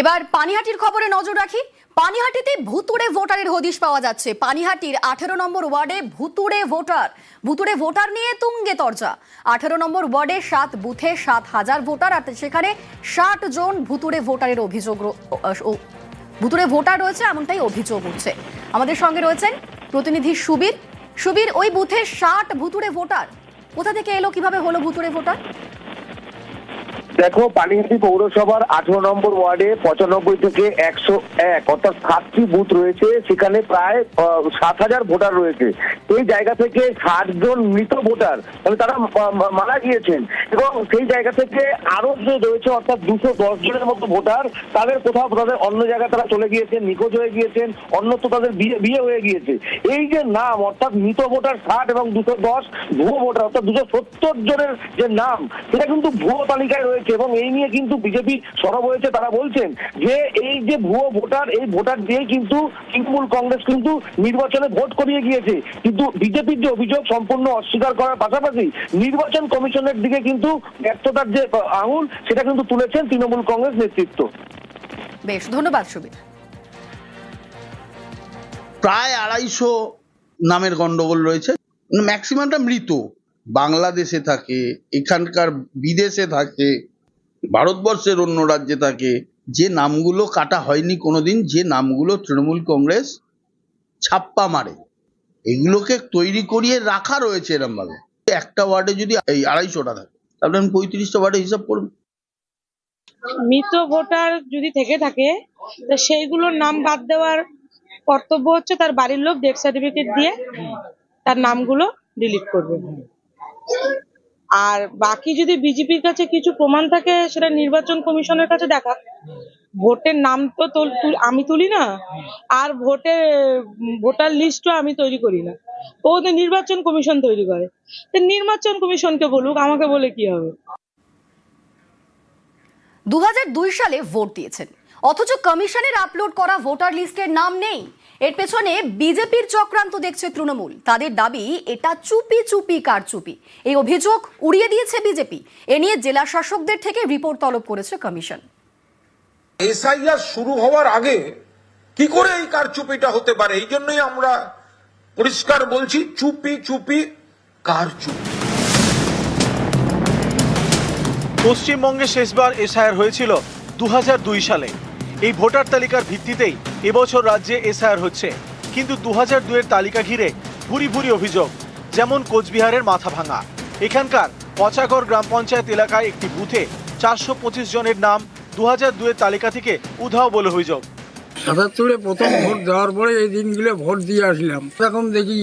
এবার পানিহাটির খবরে নজর রাখি। পানিহাটিতে ভুতুড়ে ভোটারের হদিশ পাওয়া যাচ্ছে। পানিহাটির আঠেরো নম্বর ওয়ার্ডে ভুতুড়ে ভোটার। ভুতুড়ে ভোটার নিয়ে তুঙ্গে তর্জা। আঠেরো নম্বর ওয়ার্ডে সাত বুথে সাত হাজার ভোটার, আর সেখানে ষাট জন ভুতুড়ে ভোটারের অভিযোগ ভুতুড়ে ভোটার রয়েছে এমনটাই অভিযোগ উঠছে। আমাদের সঙ্গে রয়েছেন প্রতিনিধি সুবীর। সুবীর, ওই বুথে ষাট ভুতুড়ে ভোটার। কোথা থেকে এলো, কীভাবে হলো ভুতুড়ে ভোটার? দেখো পানিহাটি পৌরসভার আঠারো নম্বর ওয়ার্ডে পঁচানব্বই থেকে একশো এক, অর্থাৎ সাতটি বুথ রয়েছে, সেখানে প্রায় সাত হাজার ভোটার রয়েছে। এই জায়গা থেকে ষাট জন মৃত ভোটার মানে তারা মারা গিয়েছেন। এবং সেই জায়গা থেকে আরও যে রয়েছে, অর্থাৎ দুশো দশ জনের মতো ভোটার, তাদের কোথাও তাদের অন্য জায়গায় তারা চলে গিয়েছেন, নিখোঁজ হয়ে গিয়েছেন, অন্যত্র তাদের বিয়ে বিয়ে হয়ে গিয়েছে। এই যে নাম, অর্থাৎ মৃত ভোটার ষাট এবং দুশো দশ, ভুয়ো ভোটার, অর্থাৎ দুশো সত্তর জনের যে নাম, সেটা কিন্তু ভুয়ো তালিকায় রয়েছে। এবং এই নিয়ে কিন্তু বিজেপি সরব হয়েছে তারা বলছেন যে এই যে ভুয়ো ভোটার এই ভোটার দিয়েই কিন্তু তৃণমূল কংগ্রেস কিন্তু নির্বাচনে ভোট করিয়ে গিয়েছে। কিন্তু বিজেপির যে অভিযোগ সম্পূর্ণ অস্বীকার করার পাশাপাশি নির্বাচন কমিশনের দিকে কিন্তু ব্যর্থতার যে আঙুল সেটা কিন্তু তুলেছেন তৃণমূল কংগ্রেস নেতৃত্ব। বেশ ধন্যবাদ সুবীর। প্রায় আড়াইশো নামের গন্ডগোল রয়েছে। ম্যাক্সিমামটা মৃত। বাংলাদেশে থাকে এখানকার বিদেশে থাকে। ভারতবর্ষের অন্য রাজ্যে থাকে। যে নামগুলো কাটা হয়নি কোনোদিন, যে নামগুলো তৃণমূল কংগ্রেস ছাপ্পা মারে। এগুলোকে তৈরি করিয়ে রাখা রয়েছে এরমভাবে। একটা ওয়ার্ডে যদি এই আড়াইশোটা থাকে, তাহলে আমি পঁয়ত্রিশটা ওয়ার্ডে হিসাব করুন মৃত ভোটার যদি থেকে থাকে, তো সেইগুলোর নাম বাদ দেওয়ার কর্তব্য হচ্ছে তার বাড়ির লোক ডেথ সার্টিফিকেট দিয়ে তার নামগুলো ডিলিট করবে। আর বাকি যদি বিজেপির কাছে কিছু প্রমাণ থাকে, সেটা নির্বাচন কমিশনের কাছে দেখা। ভোটের নাম তো আমি তুলি না। আর ভোটে ভোটার লিস্টও আমি তৈরি করি না। ও তো নির্বাচন কমিশন তৈরি করে। তো নির্বাচন কমিশনকে বলুক, আমাকে বলে কি হবে? দু হাজার দুই সালে ভোট দিয়েছেন। অথচ কমিশনের আপলোড করা ভোটার লিস্টের নাম নেই। এর পেছনে বিজেপির চক্রান্ত দেখছে তৃণমূল। তাদের দাবি এটা চুপি চুপি কারচুপি। এই অভিযোগ উড়িয়ে দিয়েছে বিজেপি। এ নিয়ে জেলা শাসকদের থেকে রিপোর্ট তলব করেছে কমিশন। এসআইআর শুরু হওয়ার আগে কি করে এই কারচুপিটা হতে পারে? এই জন্যই আমরা পরিষ্কার বলছি চুপি চুপি কারচুপি। পশ্চিমবঙ্গে শেষবার এসআইআর হয়েছিল দু হাজার দুই সালে। এই ভোটার তালিকার ভিত্তিতেই এবছর রাজ্যে এসআইআর হচ্ছে। কিন্তু দু হাজার দুয়ের তালিকা ঘিরে ভুরি ভুরি অভিযোগ, যেমন কোচবিহারের মাথা ভাঙা। এখানকার পচাগড় গ্রাম পঞ্চায়েত এলাকায় একটি বুথে চারশো পঁচিশ জনের নাম দু হাজার দুয়ের তালিকা থেকে উধাও বলে অভিযোগ। সাতাত্তরে প্রথম ভোট দেওয়ার পরে এই দিনগুলো ভোট দিয়ে আসলাম। এখন দেখি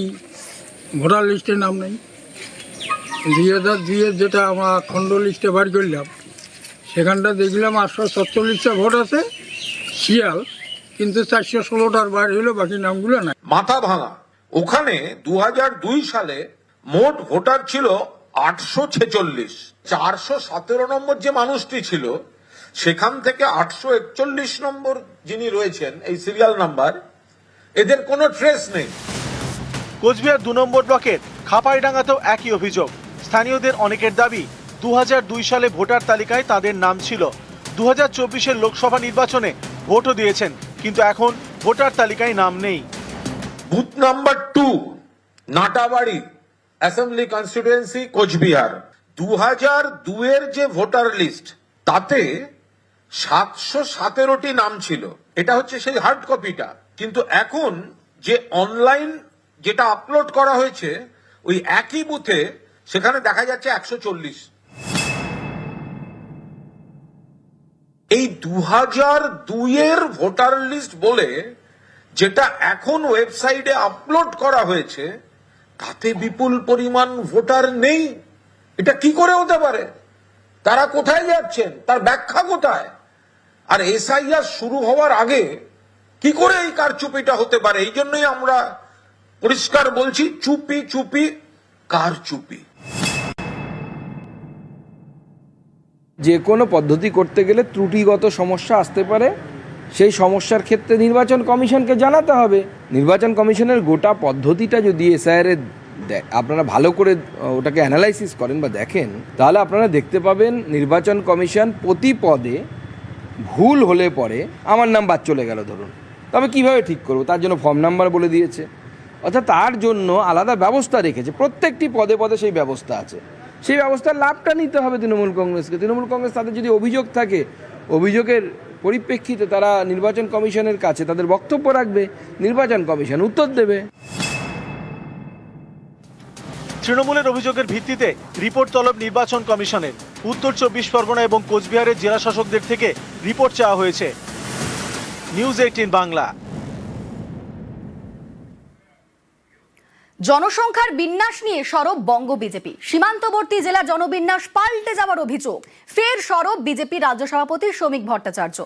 ভোটার লিস্টে নাম নেই। দুই হাজার দুইয়ের যেটা আমরা খণ্ড লিস্টে বার করলাম, সেখানটা দেখলাম আটশো সাতচল্লিশটা ভোট আছে, শিয়াল। কিন্তু চারশো ষোলোটার বার হলো বাকি নামগুলো নাই। মাথা ভাঙা। ওখানে দু হাজার দুই সালে মোট ভোটার ছিল আটশো ছেচল্লিশ। চারশো সতেরো নম্বর যে মানুষটি ছিল সেখান থেকে আটশো একচল্লিশ নম্বর যিনি রয়েছেন এই সিরিয়াল নাম্বার এদের কোনো ট্রেস নেই। কোচবিহার দু নম্বর ব্লকের খাপাইডাঙ্গাতেও একই অভিযোগ। স্থানীয়দের অনেকের দাবি দু হাজার দুই সালে ভোটার তালিকায় তাদের নাম ছিল। দু হাজার চব্বিশের লোকসভা নির্বাচনে ভোটও দিয়েছেন। কিন্তু এখন ভোটার তালিকায় নাম নেই। Booth number two, Natabari, assembly constituency, Cooch Behar. দু হাজার দুয়ের যে ভোটার লিস্ট, তাতে সাতশো সতেরোটি নাম ছিল। এটা হচ্ছে সেই হার্ড কপিটা কিন্তু এখন যে অনলাইন যেটা আপলোড করা হয়েছে, ওই একই বুথে সেখানে দেখা যাচ্ছে একশো চল্লিশ। এই দু হাজার দুইয়ের ভোটার লিস্ট বলে যেটা এখন ওয়েবসাইটে আপলোড করা হয়েছে, তাতে বিপুল পরিমাণ ভোটার নেই। এটা কি করে হতে পারে? তারা কোথায় যাচ্ছেন? তার ব্যাখ্যা কোথায়? আর এসআইআর শুরু হওয়ার আগে কি করে এই কারচুপিটা হতে পারে? এই জন্যই আমরা পরিষ্কার বলছি, চুপি চুপি কারচুপি। যে কোনো পদ্ধতি করতে গেলে ত্রুটিগত সমস্যা আসতে পারে। সেই সমস্যার ক্ষেত্রে নির্বাচন কমিশনকে জানাতে হবে। নির্বাচন কমিশনের গোটা পদ্ধতিটা যদি এসআইআর আপনারা ভালো করে ওটাকে অ্যানালাইসিস করেন বা দেখেন, তাহলে আপনারা দেখতে পাবেন নির্বাচন কমিশন প্রতি পদে ভুল হলে পরে আমার নাম বাদ চলে গেল ধরুন। তবে কীভাবে ঠিক করব? তার জন্য ফর্ম নাম্বার বলে দিয়েছে। অর্থাৎ তার জন্য আলাদা ব্যবস্থা রেখেছে। প্রত্যেকটি পদে পদে সেই ব্যবস্থা আছে। সেই ব্যবস্থার লাভটা নিতে হবে তৃণমূল কংগ্রেসকে। তৃণমূল কংগ্রেস তাদের যদি অভিযোগ থাকে, অভিযোগের পরিপ্রেক্ষিতে তারা নির্বাচন কমিশনের কাছে তাদের বক্তব্য রাখবে, নির্বাচন কমিশন উত্তর দেবে। তৃণমূলের অভিযোগের ভিত্তিতে রিপোর্ট তলব নির্বাচন কমিশনের। উত্তর চব্বিশ পরগনা এবং কোচবিহারের জেলা শাসকদের থেকে রিপোর্ট চাওয়া হয়েছে। News eighteen Bangla. জনসংখ্যার বিন্যাস নিয়ে সরব বঙ্গ বিজেপি। সীমান্তবর্তী জেলা জনবিন্যাস পাল্টে যাওয়ার অভিযোগ। ফের সরব বিজেপি রাজ্য সভাপতি শ্রমিক ভট্টাচার্য।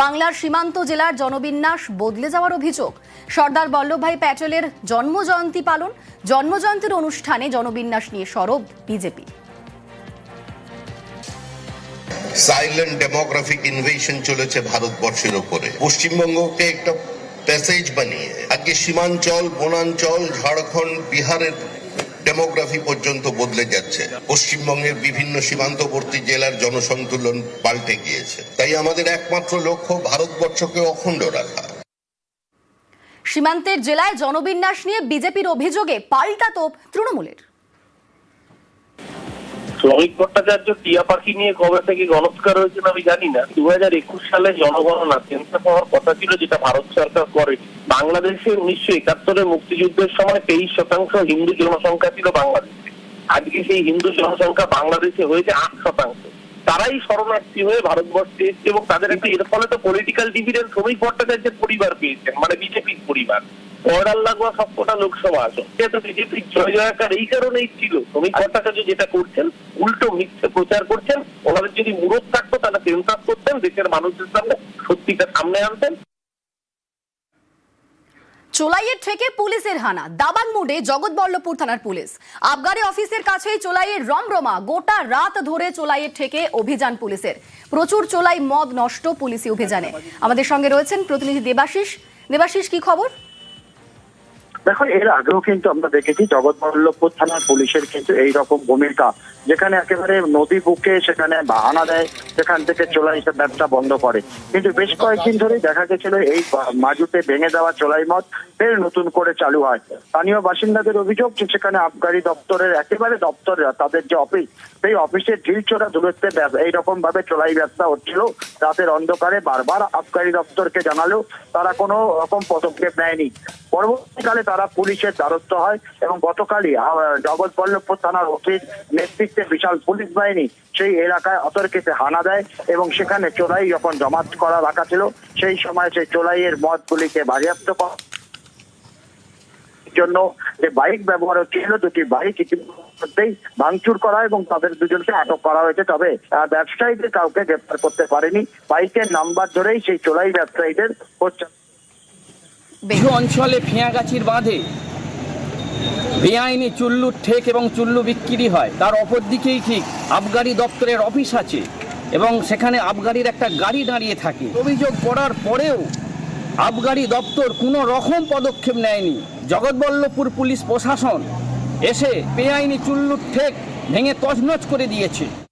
বাংলার সীমান্ত জেলার জনবিন্যাস বদলে যাওয়ার অভিযোগ। সর্দার বল্লভভাই প্যাটেলের জন্মজয়ন্তী পালন, জন্মজয়ন্তীর অনুষ্ঠানে জনবিন্যাস নিয়ে সরব বিজেপি। সাইলেন্ট ডেমোগ্রাফিক ইনভেশন চলেছে ভারতবর্ষের ওপরে পশ্চিমবঙ্গকে একটা প্যাসেজ বানিয়ে আজকে সীমাঞ্চল, বনাঞ্চল, ঝাড়খণ্ড, বিহারের ডেমোগ্রাফি পর্যন্ত বদলে যাচ্ছে। পশ্চিমবঙ্গের বিভিন্ন সীমান্তবর্তী জেলার জনসন্তুলন পাল্টে গিয়েছে। তাই আমাদের একমাত্র লক্ষ্য ভারতবর্ষকে অখণ্ড রাখা। সীমান্তের জেলায় জনবিন্যাস নিয়ে বিজেপির অভিযোগে পাল্টা তোপ তৃণমূলের। শ্রমিক ভট্টাচার্য টিয়া পাখি নিয়ে কবে থেকে আমি জানি না। দু হাজার একুশ সালে জনগণনা সেন্সাস হওয়ার কথা ছিল যেটা ভারত সরকার করে। বাংলাদেশে উনিশশো একাত্তরে মুক্তিযুদ্ধের সময় তেইশ শতাংশ হিন্দু জনসংখ্যা ছিল বাংলাদেশে। আজকে সেই হিন্দু জনসংখ্যা বাংলাদেশে হয়েছে আট শতাংশ। তারাই শরণার্থী হয়ে ভারতবর্ষে এসছে এবং তাদের একটা এর ফলে তো পলিটিক্যাল ডিভিডেন্ড শ্রমিক ভট্টাচার্যের পরিবার পেয়েছেন মানে বিজেপির পরিবার। পয়রাল লাগোয়া সবকটা লোকসভা আসন। যেহেতু বিজেপির জয় এই কারণেই ছিল। যেটা করছেন, উল্টো মিথ্যে প্রচার করছেন, ওনাদের যদি মুরত থাকতো করতেন, দেশের মানুষের সামনে সত্যিটা সামনে আনতেন। চোলাইয়ের থেকে পুলিশের হানা। দাবাং মোড়ে জগৎবল্লভপুর থানার পুলিশ। আবগারি অফিসের কাছেই চোলাইয়ের রমরমা গোটা রাত ধরে চোলাইয়ের থেকে অভিযান পুলিশের। প্রচুর চোলাই মদ নষ্ট পুলিশি অভিযানে। আমাদের সঙ্গে রয়েছেন প্রতিনিধি দেবাশিস। দেবাশিস, কি খবর? দেখো, এর আগেও কিন্তু আমরা দেখেছি জগৎবল্লভপুর থানার পুলিশের কিন্তু এই রকম ভূমিকা, যেখানে একেবারে নদী বুকে সেখানে বাহানা দেয়, সেখান থেকে চোলাই ব্যবসা বন্ধ করে। কিন্তু বেশ কয়েকদিন ধরে দেখা গেছিল এই মাজুতে ভেঙে দেওয়া চোলাই মদ ফের নতুন করে চালু হয়। স্থানীয় বাসিন্দাদের অভিযোগ যে সেখানে আবগারি দপ্তরের একেবারে দপ্তর, তাদের যে অফিস, সেই অফিসের ঢিল চোরা দূরত্বে এইরকম ভাবে চোলাই ব্যবসা হচ্ছিল। রাতের অন্ধকারে বারবার আবগারি দপ্তরকে জানালেও তারা কোনো রকম পদক্ষেপ নেয়নি। পরবর্তীকালে তারা পুলিশের দ্বারস্থ হয় এবং গতকালই আহ, জগৎবল্লভপুর থানার অফিস নেতৃত্বে বিশাল পুলিশ বাহিনী সেই এলাকায় অতর্কিতে হানা দেয় এবং সেখানে চোলাই যখন জমাত করা রাখা ছিল সেই সময় সেই চোলাইয়ের মদগুলিকে বাজেয়াপ্ত করা জন্য যে বাইক ব্যবহার হচ্ছিল দুটি বাইক ইতিমধ্যেই ভাঙচুর করা এবং তাদের দুজনকে আটক করা হয়েছে। তবে ব্যবসায়ীদের কাউকে গ্রেপ্তার করতে পারেনি। বাইকের নাম্বার ধরেই সেই চোলাই ব্যবসায়ীদের হচ্ছে অঞ্চলে ফিয়াগাছির বাঁধে। বেআইনি চুল্লু ঠেক এবং চুল্লু বিক্রি হয়। তার অপর দিকেই ঠিক আবগারি দপ্তরের অফিস আছে এবং সেখানে আবগারির একটা গাড়ি দাঁড়িয়ে থাকে। অভিযোগ করার পরেও আবগারি দপ্তর কোনো রকম পদক্ষেপ নেয়নি। জগৎবল্লভপুর পুলিশ প্রশাসন এসে বেআইনি চুল্লুর ঠেক ভেঙে তছনছ করে দিয়েছে।